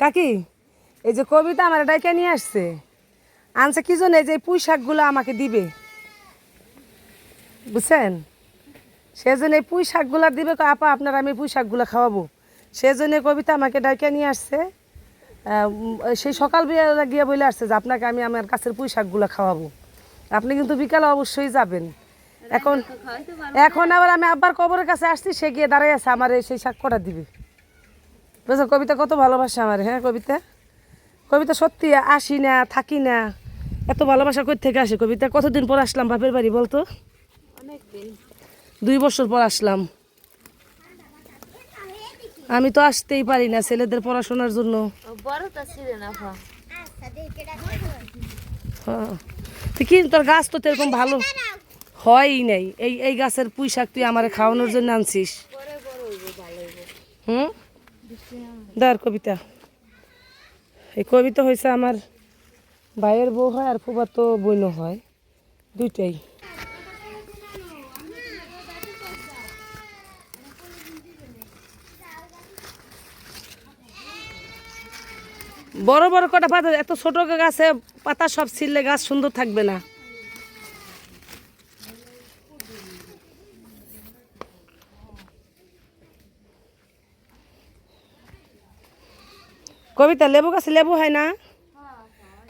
কাকি, এই যে কবিতা আমার ডাইকে নিয়ে আসছে। আনছে কি জন্য এই যে পুঁই শাকগুলো আমাকে দিবে? বুঝছেন? সেজন্য এই পুঁই শাকগুলো দিবে আপা, আপনার আমি পুঁই শাকগুলো খাওয়াবো। সেজন্য কবিতা আমাকে ডাইকে নিয়ে আসছে। সেই সকালবেলা গিয়ে বলে আসছে যে আপনাকে আমি আমার গাছের পুঁই শাকগুলো খাওয়াবো। আপনি কিন্তু বিকালে অবশ্যই যাবেন। এখন এখন আবার আমি আব্বার কবরের কাছে আসছি, সে গিয়ে দাঁড়াই আছে, আমার সেই শাক কটা দিবে? বুঝছ কবিতা কত ভালোবাসে আমার হ্যাঁ কবিতা? কবিতা সত্যি আসি না থাকি না এত ভালোবাসা কই থেকে আসে কবিতা? কতদিন পর আসলাম বাপের বাড়ি বলতো? দুই বছর পর আসলাম। আমি তো আসতেই পারি না ছেলেদের পড়াশোনার জন্য। ফা হ্যাঁ। কি তোর গাছ তো এরকম ভালো হয়ই নাই। এই এই গাছের পুঁই শাক তুই আমার খাওয়ানোর জন্য আনছিস। পরে বড় হইব ভালো হইব। হুম? দার কবিতা। এই কবিতা হয়েছে আমার ভাইয়ের বউ হয় আর ফুবাতো বোনও হয়, দুইটাই। বড় বড় কটা পাতা, এত ছোট গাছে পাতা সব ছিললে গাছ সুন্দর থাকবে না। কবিতা লেবু গাছে লেবু হয় না?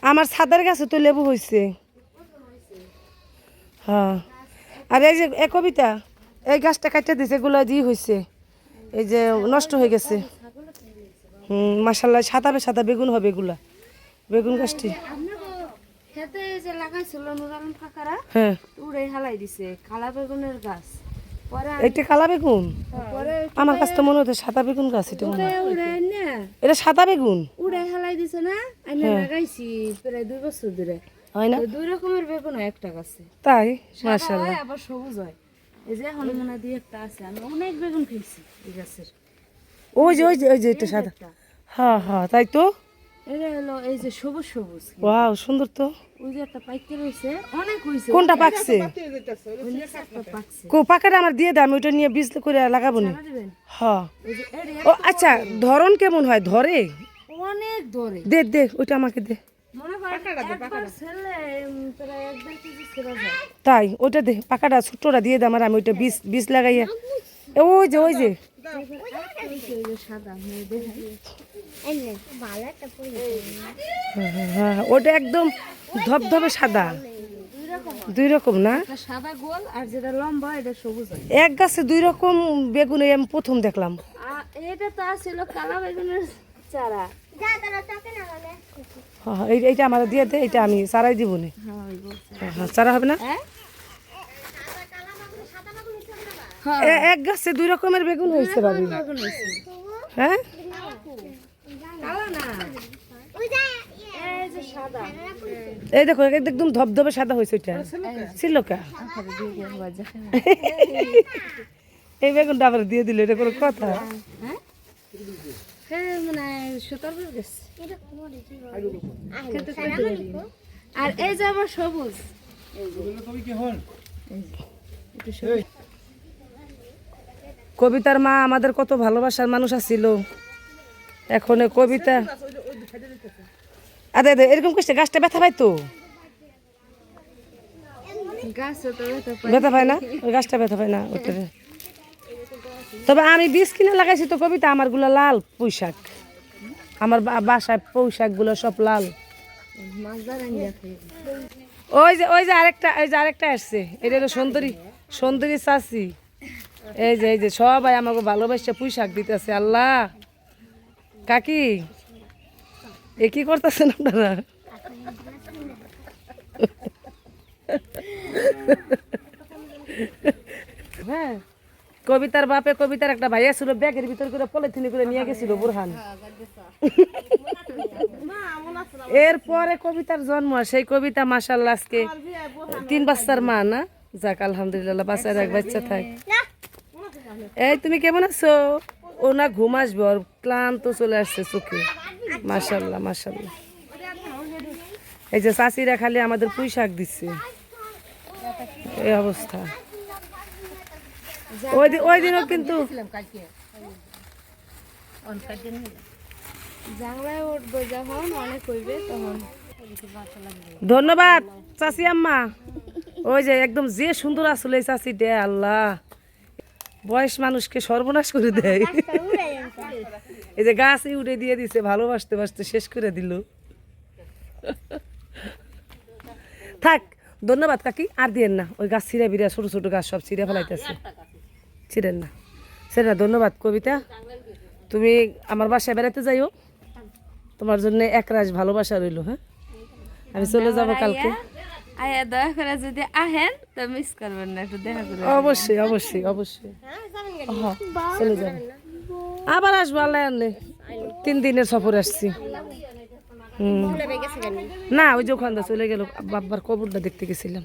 আমার ছাদের গাছে তো লেবু হয়েছে হ্যাঁ। আর এই যে এ কবিতা এই গাছটা কাটতে দিছে এগুলো দিয়ে হয়েছে এই যে নষ্ট হয়ে গেছে। হুম মাসাল্লাহ সাদা সাদা বেগুন হবে এগুলা। বেগুন গাছটি। হ্যাঁ। উড়ে হালাই দিছে কালা বেগুনের গাছ। পরে এইটা কালা বেগুন? পরে আমার কাছে তো মনে হতো সাদা বেগুন গাছ এটা মনে হয়। এটা সাদা বেগুন? উড়ে হালাই দিছে না? আমি লাগাইছি প্রায় দুই বছর ধরে। হয় না? দুই রকমের বেগুন হয় একটা গাছে। তাই? হয় আবার সবুজ হয়। এই যে হনুমানা দিয়ে একটা আছে। আমি অনেক বেগুন খেয়েছি এই গাছের। ওই যে ওই যে ওই যে এটা সাদা। হ্যাঁ হ্যাঁ তাই তো? এটা হলো এই যে সবুজ সবুজ ওয়াও সুন্দর তো। ওই যে একটা পাইকে রয়েছে। অনেক হয়েছে কোনটা পাকছে? কো পাকাটা আমার দিয়ে দে আমি ওইটা নিয়ে বীজ করে লাগাবো নি। হ্যাঁ ও আচ্ছা ধরন কেমন হয়? ধরে? অনেক দরে দে দে ওইটা আমাকে দে। মনে হয় তাই ওইটা দে পাকাটা ছোট্টটা দিয়ে দে আমার আমি ওইটা বীজ বীজ লাগাইয়া। ওই যে ওই যে। ওই যে- ওই যে সাদা হ্যাঁ, ওটা একদম ধবধবে সাদা। দুই রকম না? সাদা গোল আর যেটা লম্বা এটা সবুজ এক গাছে দুই রকম বেগুন আমি প্রথম দেখলাম। এটা তো ছিল কালা বেগুনের চারা। হ্যাঁ, হ্যাঁ, এই- এইটা আমার দিয়ে দে এটা আমি চারাই দিব নি। হ্যাঁ চারা হবে না? হ্যাঁ? এক গাছে দুই রকমের বেগুন হয়েছে হ্যাঁ। এই দেখো একদম ধবধবে সাদা হয়েছে ওইটা ছিল কা আরে দিয়ে দিয়ে হওয়া যায় এই বেগুনটা আবার দিয়ে দিল এটা কোনো কথা। আর এই যে আমার সবুজ। কবিতার মা আমাদের কত ভালোবাসার মানুষ আছিল এখন কবিতা। আরে এরকম করছে গাছটা ব্যথা পাই তো? ব্যথা পায়। না? ওই গাছটা ব্যথা পায় না ওটা তবে আমি বীজ কিনে লাগাইছি তো কবিতা আমারগুলো লাল পুঁইশাক। আমার বা- বাসায় পুঁইশাকগুলো সব লাল। ওই যে ওই যে আরেকটা ওই যে আরেকটা আসছে। এটা হলো সুন্দরী সুন্দরী চাষি এই যে এই যে সবাই আমাকে ভালোবাসে পুঁই শাক দিতেছে আল্লাহ। কাকি, এ কি করতেছেন আপনারা? হ্যাঁ কবিতার বাপে কবিতার একটা ভাইয়া ছিল, ব্যাগের ভিতর করে পলিথিনে করে নিয়ে গেছিল, বুরহান। এরপরে কবিতার জন্ম। সেই কবিতা মাসাল্লাহ আজকে তিন বাচ্চার মা, না? যাক, আলহামদুলিল্লাহ, বাচ্চার এক বাচ্চা থাক। এই, তুমি কেমন আছো? ও না ঘুম আসবে, ওর ক্লান্ত চলে আসছে চোখে। মাসাল্লাহ মাসাল্লাহ এই যে চাষিরা খালি আমাদের পুঁই শাক দিচ্ছে। এই অবস্থা। ওই ওই দিনও কিন্তু ধন্যবাদ, চাচি আম্মা। ওই যে একদম যে সুন্দর আসলে দে আল্লাহ। বয়স মানুষকে সর্বনাশ করে দেয়। এই যে গাছই উঠে দিয়ে দিছে, ভালোবাসতে বাসতে শেষ করে দিল। থাক, ধন্যবাদ কাকি, আর দিয়েন না। ওই গাছ ছিঁড়ে বিড়া, ছোটো ছোটো গাছ সব ছিঁড়ে ফেলাইতেছে। ছিঁড়েন না। সেটা ধন্যবাদ কবিতা। তুমি আমার বাসায় বেড়াতে যাইও। তোমার জন্য এক রাশ ভালোবাসা রইল হ্যাঁ? আমি চলে যাব কালকে। আয়া, দয়া করে যদি আহেন, তো মিস করবেন না, একটু দেখা করে অবশ্যই অবশ্যই অবশ্যই। চলে যাব আবার আসব, আল্লাহ আনলে। তিন দিনের সফর আসছি। না, ওই যে ওখান দিয়ে চলে গেল, বাবার কবরটা দেখতে গেছিলাম।